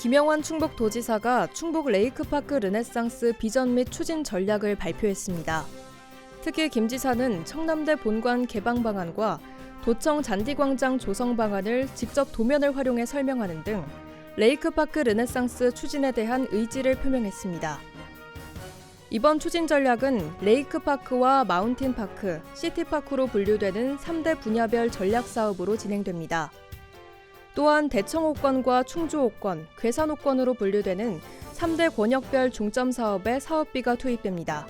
김영환 충북도지사가 충북 레이크파크 르네상스 비전 및 추진 전략을 발표했습니다. 특히 김 지사는 청남대 본관 개방 방안과 도청 잔디광장 조성 방안을 직접 도면을 활용해 설명하는 등 레이크파크 르네상스 추진에 대한 의지를 표명했습니다. 이번 추진 전략은 레이크파크와 마운틴파크, 시티파크로 분류되는 3대 분야별 전략 사업으로 진행됩니다. 또한 대청호권과 충주호권, 괴산호권으로 분류되는 3대 권역별 중점 사업에 사업비가 투입됩니다.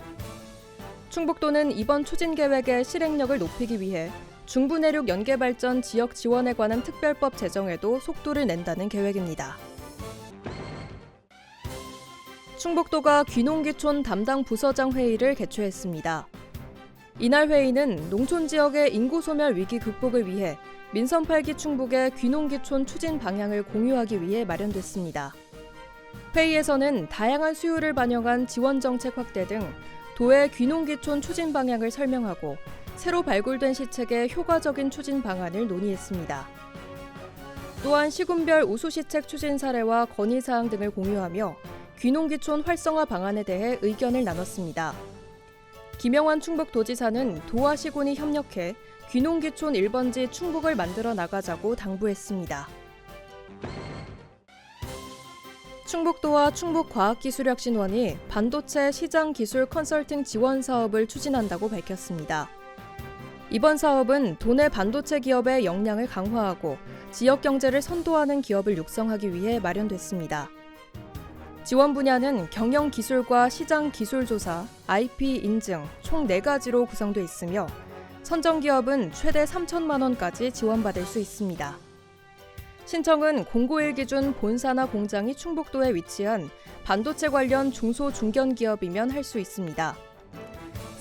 충북도는 이번 추진 계획의 실행력을 높이기 위해 중부 내륙 연계 발전 지역 지원에 관한 특별법 제정에도 속도를 낸다는 계획입니다. 충북도가 귀농귀촌 담당 부서장 회의를 개최했습니다. 이날 회의는 농촌 지역의 인구 소멸 위기 극복을 위해 민선 8기 충북의 귀농귀촌 추진 방향을 공유하기 위해 마련됐습니다. 회의에서는 다양한 수요를 반영한 지원 정책 확대 등 도의 귀농귀촌 추진 방향을 설명하고 새로 발굴된 시책의 효과적인 추진 방안을 논의했습니다. 또한 시군별 우수 시책 추진 사례와 건의 사항 등을 공유하며 귀농귀촌 활성화 방안에 대해 의견을 나눴습니다. 김영환 충북도지사는 도와 시군이 협력해 귀농귀촌 1번지 충북을 만들어 나가자고 당부했습니다. 충북도와 충북과학기술혁신원이 반도체 시장 기술 컨설팅 지원 사업을 추진한다고 밝혔습니다. 이번 사업은 도내 반도체 기업의 역량을 강화하고 지역 경제를 선도하는 기업을 육성하기 위해 마련됐습니다. 지원 분야는 경영 기술과 시장 기술 조사, IP 인증 총 4가지로 구성돼 있으며 선정 기업은 최대 3천만 원까지 지원받을 수 있습니다. 신청은 공고1 기준 본사나 공장이 충북도에 위치한 반도체 관련 중소 중견 기업이면 할 수 있습니다.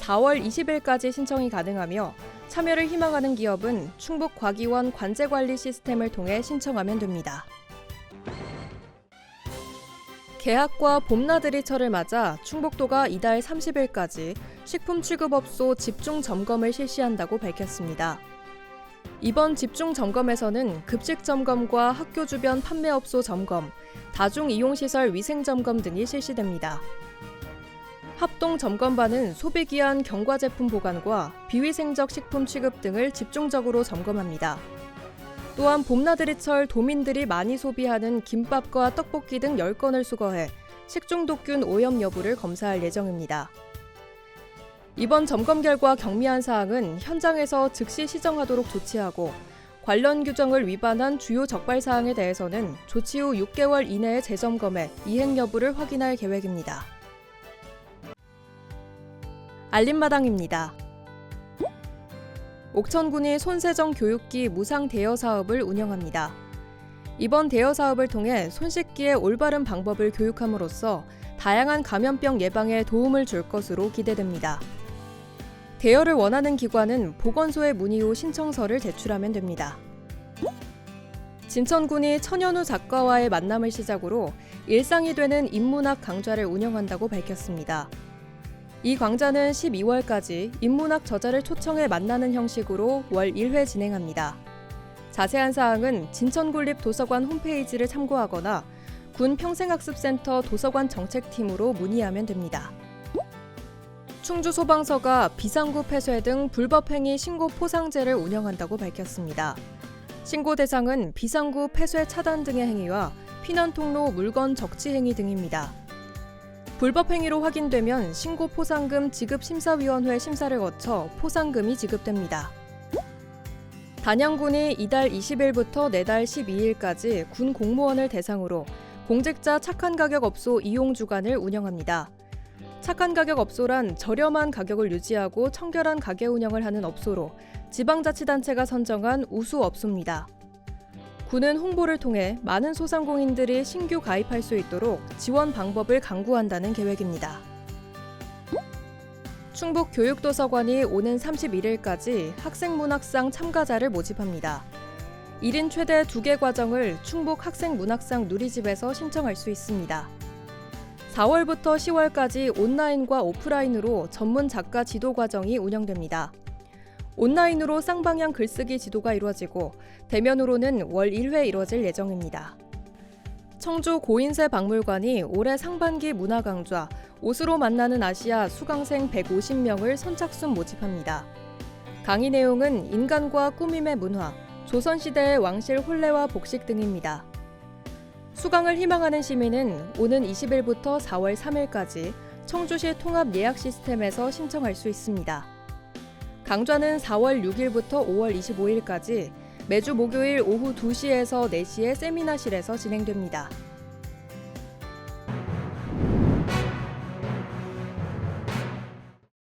4월 20일까지 신청이 가능하며 참여를 희망하는 기업은 충북과기원 관제관리 시스템을 통해 신청하면 됩니다. 개학과 봄나들이철을 맞아 충북도가 이달 30일까지 식품 취급업소 집중 점검을 실시한다고 밝혔습니다. 이번 집중 점검에서는 급식 점검과 학교 주변 판매업소 점검, 다중 이용시설 위생 점검 등이 실시됩니다. 합동 점검반은 소비기한 경과 제품 보관과 비위생적 식품 취급 등을 집중적으로 점검합니다. 또한 봄나들이철 도민들이 많이 소비하는 김밥과 떡볶이 등 10건을 수거해 식중독균 오염 여부를 검사할 예정입니다. 이번 점검 결과 경미한 사항은 현장에서 즉시 시정하도록 조치하고 관련 규정을 위반한 주요 적발 사항에 대해서는 조치 후 6개월 이내에 재점검해 이행 여부를 확인할 계획입니다. 알림마당입니다. 옥천군이 손세정 교육기 무상 대여 사업을 운영합니다. 이번 대여 사업을 통해 손 씻기의 올바른 방법을 교육함으로써 다양한 감염병 예방에 도움을 줄 것으로 기대됩니다. 대여를 원하는 기관은 보건소에 문의 후 신청서를 제출하면 됩니다. 진천군이 천연우 작가와의 만남을 시작으로 일상이 되는 인문학 강좌를 운영한다고 밝혔습니다. 이 강좌는 12월까지 인문학 저자를 초청해 만나는 형식으로 월 1회 진행합니다. 자세한 사항은 진천군립 도서관 홈페이지를 참고하거나 군 평생학습센터 도서관 정책팀으로 문의하면 됩니다. 충주 소방서가 비상구 폐쇄 등 불법행위 신고 포상제를 운영한다고 밝혔습니다. 신고 대상은 비상구 폐쇄 차단 등의 행위와 피난 통로 물건 적치 행위 등입니다. 불법 행위로 확인되면 신고 포상금 지급 심사위원회 심사를 거쳐 포상금이 지급됩니다. 단양군이 이달 20일부터 내달 12일까지 군 공무원을 대상으로 공직자 착한 가격 업소 이용 주간을 운영합니다. 착한 가격 업소란 저렴한 가격을 유지하고 청결한 가게 운영을 하는 업소로 지방자치단체가 선정한 우수 업소입니다. 군은 홍보를 통해 많은 소상공인들이 신규 가입할 수 있도록 지원 방법을 강구한다는 계획입니다. 충북 교육도서관이 오는 31일까지 학생문학상 참가자를 모집합니다. 1인 최대 2개 과정을 충북 학생문학상 누리집에서 신청할 수 있습니다. 4월부터 10월까지 온라인과 오프라인으로 전문 작가 지도 과정이 운영됩니다. 온라인으로 쌍방향 글쓰기 지도가 이루어지고 대면으로는 월 1회 이루어질 예정입니다. 청주 고인세 박물관이 올해 상반기 문화 강좌 옷으로 만나는 아시아 수강생 150명을 선착순 모집합니다. 강의 내용은 인간과 꾸밈의 문화, 조선시대의 왕실 혼례와 복식 등입니다. 수강을 희망하는 시민은 오는 20일부터 4월 3일까지 청주시 통합 예약 시스템에서 신청할 수 있습니다. 강좌는 4월 6일부터 5월 25일까지 매주 목요일 오후 2시에서 4시에 세미나실에서 진행됩니다.